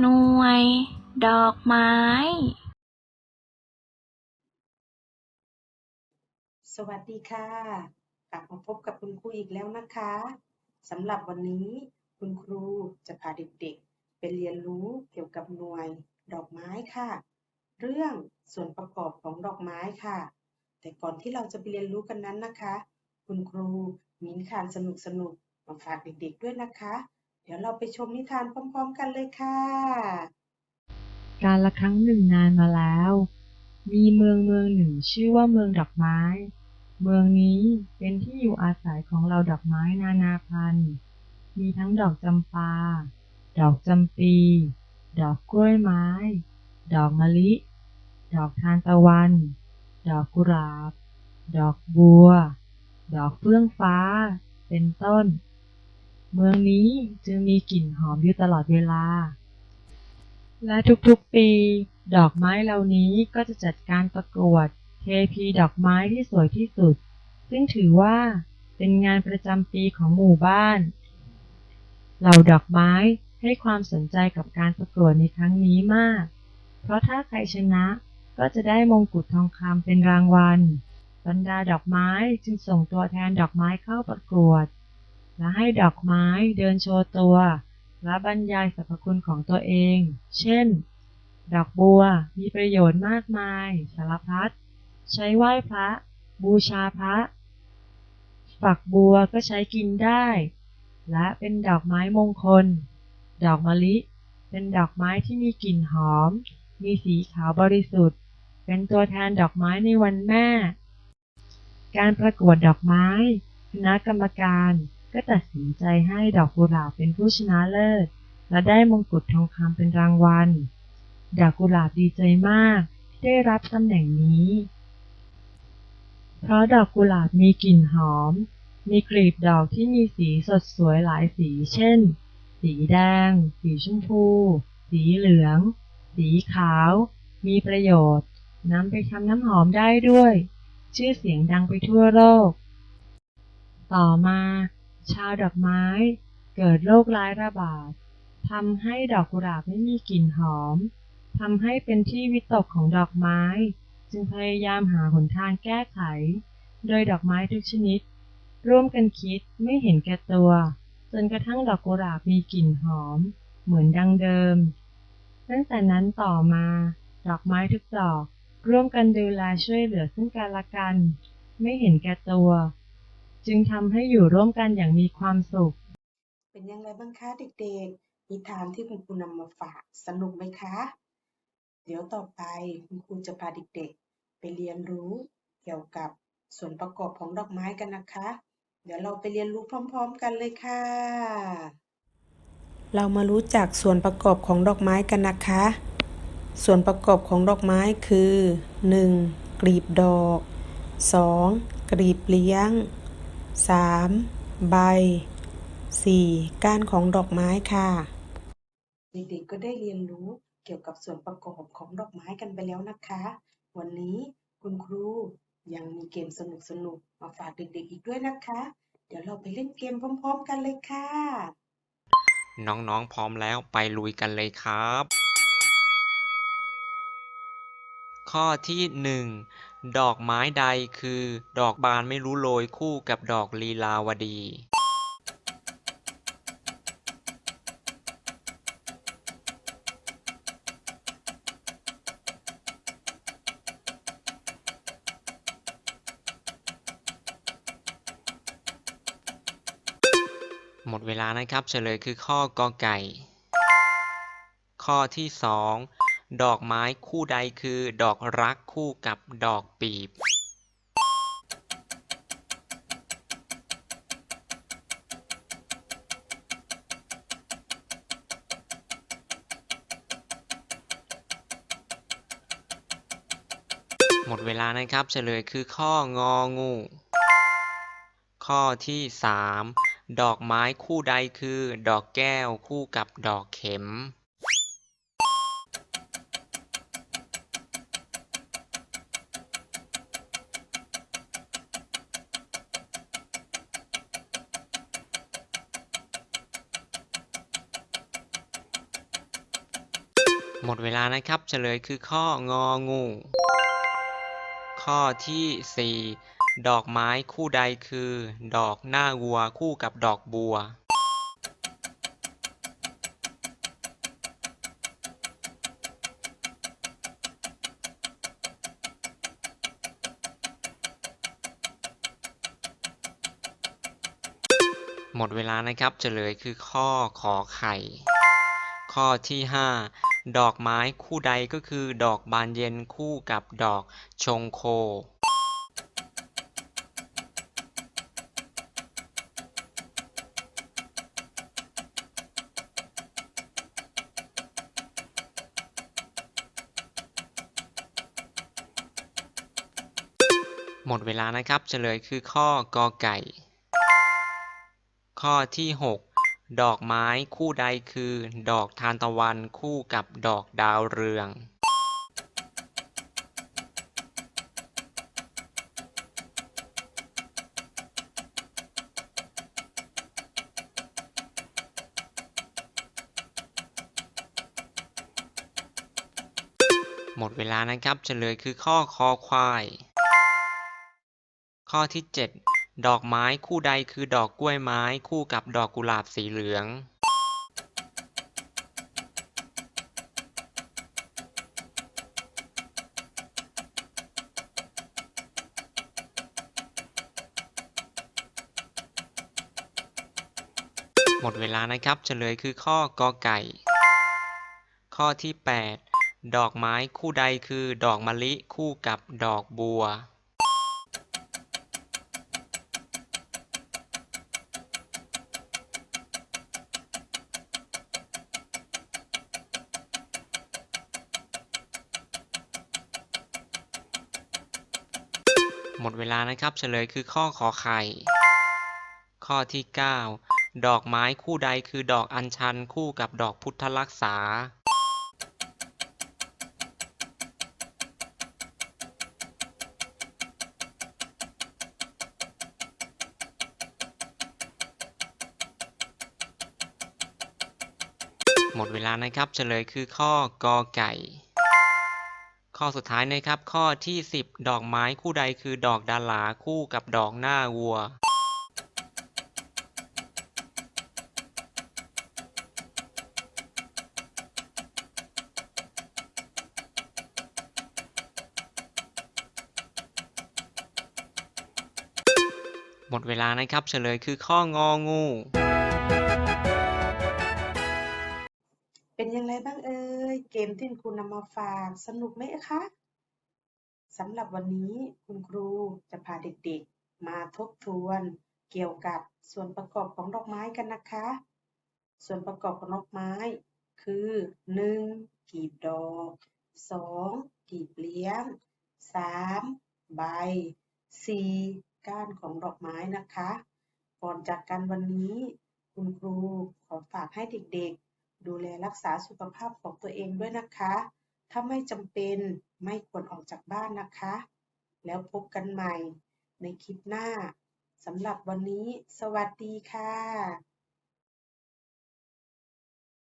หน่วย ดอกไม้ สวัสดีค่ะ กลับมาพบกับคุณครูอีกแล้วนะคะสำหรับวันนี้คุณครูจะพาเด็กๆ ไปเรียนรู้เกี่ยวกับหน่วย ดอกไม้ค่ะ เรื่องส่วนประกอบของดอกไม้ค่ะ แต่ก่อนที่เราจะไปเรียนรู้กันนั้นนะคะ คุณครูมีนิทานสนุกๆมาฝากเด็กๆด้วยนะคะ เดี๋ยวเราไปชมนิทานพร้อมๆกันเลยค่ะ การละครั้งหนึ่งนานมาแล้ว มีเมืองเมืองหนึ่งชื่อว่าเมืองดอกไม้ เมืองนี้เป็นที่อยู่อาศัยของเราดอกไม้นานาพันธุ์ มีทั้งดอกจำปา ดอกจำปี ดอกกล้วยไม้ ดอกมะลิ ดอกทานตะวัน ดอกกุหลาบ ดอกบัว ดอกเฟื่องฟ้า เป็นต้น เมืองนี้จึงมีกลิ่นหอมอยู่ตลอดเวลา และทุกๆปี ดอกไม้เหล่านี้ก็จะจัดการประกวดเทพีดอกไม้ที่สวยที่สุด ซึ่งถือว่าเป็นงานประจำปีของหมู่บ้าน เหล่าดอกไม้ให้ความสนใจกับการประกวดในครั้งนี้มาก เพราะถ้าใครชนะก็จะได้มงกุฎทองคำเป็นรางวัล บรรดาดอกไม้จึงส่งตัวแทนดอกไม้เข้าประกวด และให้ดอกไม้เดินโชว์ตัว และบรรยายสรรพคุณของตัวเอง เช่น ดอกบัวมีประโยชน์มากมาย สารพัด ใช้ไหว้พระ บูชาพระ ฝักบัวก็ใช้กินได้ และเป็นดอกไม้มงคล ดอกมะลิ เป็นดอกไม้ที่มีกลิ่นหอม มีสีขาวบริสุทธิ์ เป็นตัวแทนดอกไม้ในวันแม่ การประกวดดอกไม้ คณะกรรมการ ก็ตัดสินใจให้ดอกกุหลาบเป็นผู้ชนะเลิศ และได้มงกุฎทองคำเป็นรางวัล ดอกกุหลาบดีใจมากที่ได้รับตำแหน่งนี้ เพราะดอกกุหลาบมีกลิ่นหอม มีกลีบดอกที่มีสีสดสวยหลายสี เช่น สีแดง สีชมพู สีเหลือง สีขาว มีประโยชน์นำไปทำน้ำหอมได้ด้วย ชื่อเสียงดังไปทั่วโลก ต่อมา ชาวดอกไม้ เกิดโรคร้ายระบาดทำให้ดอกกุหลาบไม่มีกลิ่นหอมทำให้เป็นที่วิตกของดอกไม้ จึงพยายามหาหนทางแก้ไข โดยดอกไม้ทุกชนิด ร่วมกันคิดไม่เห็นแก่ตัว จนกระทั่งดอกกุหลาบมีกลิ่นหอม เหมือนดังเดิม ตั้งแต่นั้นต่อมา ดอกไม้ทุกดอก ร่วมกันดูแลช่วยเหลือซึ่งกันและกัน ไม่เห็นแก่ตัว จึงทำให้อยู่ร่วมกันอย่างมีความสุข เป็นยังไงบ้างคะเด็กๆ นิทานที่คุณครูนำมาฝากสนุกไหมคะ เดี๋ยวต่อไปคุณครูจะพาเด็กๆ ไปเรียนรู้เกี่ยวกับส่วนประกอบของดอกไม้กันนะคะ เดี๋ยวเราไปเรียนรู้พร้อม ๆ กันเลยค่ะ เรามารู้จักส่วนประกอบของดอกไม้กันนะคะ ส่วนประกอบของดอกไม้คือ 1. กลีบดอก 2. กลีบเลี้ยง 3. ใบ 4. ก้านของดอกไม้ค่ะ เด็กๆก็ได้เรียนรู้เกี่ยวกับส่วนประกอบของดอกไม้กันไปแล้วนะคะ วันนี้คุณครูยังมีเกมสนุกๆมาฝากเด็กๆอีกด้วยนะคะ เดี๋ยวเราไปเล่นเกมพร้อม ๆ กันเลยค่ะ น้องๆพร้อมแล้วไปลุยกันเลยครับ ข้อที่หนึ่งดอกไม้ใดคือ ดอกบานไม่รู้โรยคู่กับดอกลีลาวดี หมดเวลานะครับเฉลยคือข้อกอไก่ ข้อที่สอง ดอกไม้คู่ใดคือ ดอกรักคู่กับดอกปีบ หมดเวลานะครับเฉลยคือข้ององู ข้อที่สามดอกไม้คู่ใดคือ ดอกแก้วคู่กับดอกเข็ม หมดเวลานะครับ เฉลยคือข้ององู ข้อที่ 4 ดอกไม้คู่ใดคือ ดอกหน้าวัวคู่กับดอกบัว หมดเวลานะครับ เฉลยคือข้อขอไข่ ข้อที่ 5 ดอกไม้คู่ใดก็คือดอกบานเย็นคู่กับดอกชงโค หมดเวลานะครับเฉลยคือข้อกอไก่ ข้อที่ 6 ดอกไม้คู่ใดคือ ดอกทานตะวันคู่กับดอกดาวเรือง หมดเวลานะครับเฉลยคือข้อคอควาย ข้อที่ 7 ดอกไม้คู่ใดคือดอกกล้วยไม้คู่กับดอกกุหลาบสีเหลืองหมดเวลานะครับ เฉลยคือข้อกอไก่ ข้อที่ 8 ดอกไม้คู่ใดคือดอกมะลิคู่กับดอกบัว หมดเวลานะครับเฉลยคือข้อขอไข่ ข้อที่ 9 ดอกไม้คู่ใดคือดอกอัญชันคู่กับดอกพุทธลักษา หมดเวลานะครับเฉลยคือข้อกอไก่ ข้อสุดท้ายนะครับ ข้อที่ 10 ดอกไม้คู่ใดคือดอกดาหลาคู่กับดอกหน้าวัวหมดเวลานะครับเฉลยคือข้ององู เป็นอย่างไรบ้างเอ่ย เกมที่คุณนำมาฝากสนุกไหมคะสำหรับวันนี้คุณครูจะพาเด็กๆ มาทบทวนเกี่ยวกับส่วนประกอบของดอกไม้กันนะคะ ส่วนประกอบของดอกไม้ คือ 1. กีบดอก 2. กีบเลี้ยง 3. ใบ 4. ก้านของดอกไม้นะคะ ก่อนจากกันวันนี้ คุณครูขอฝากให้เด็กๆ ดูแลรักษาสุขภาพของตัวเองด้วยนะคะ ถ้าไม่จำเป็นไม่ควรออกจากบ้านนะคะ แล้วพบกันใหม่ในคลิปหน้าสำหรับวันนี้ สวัสดีค่ะ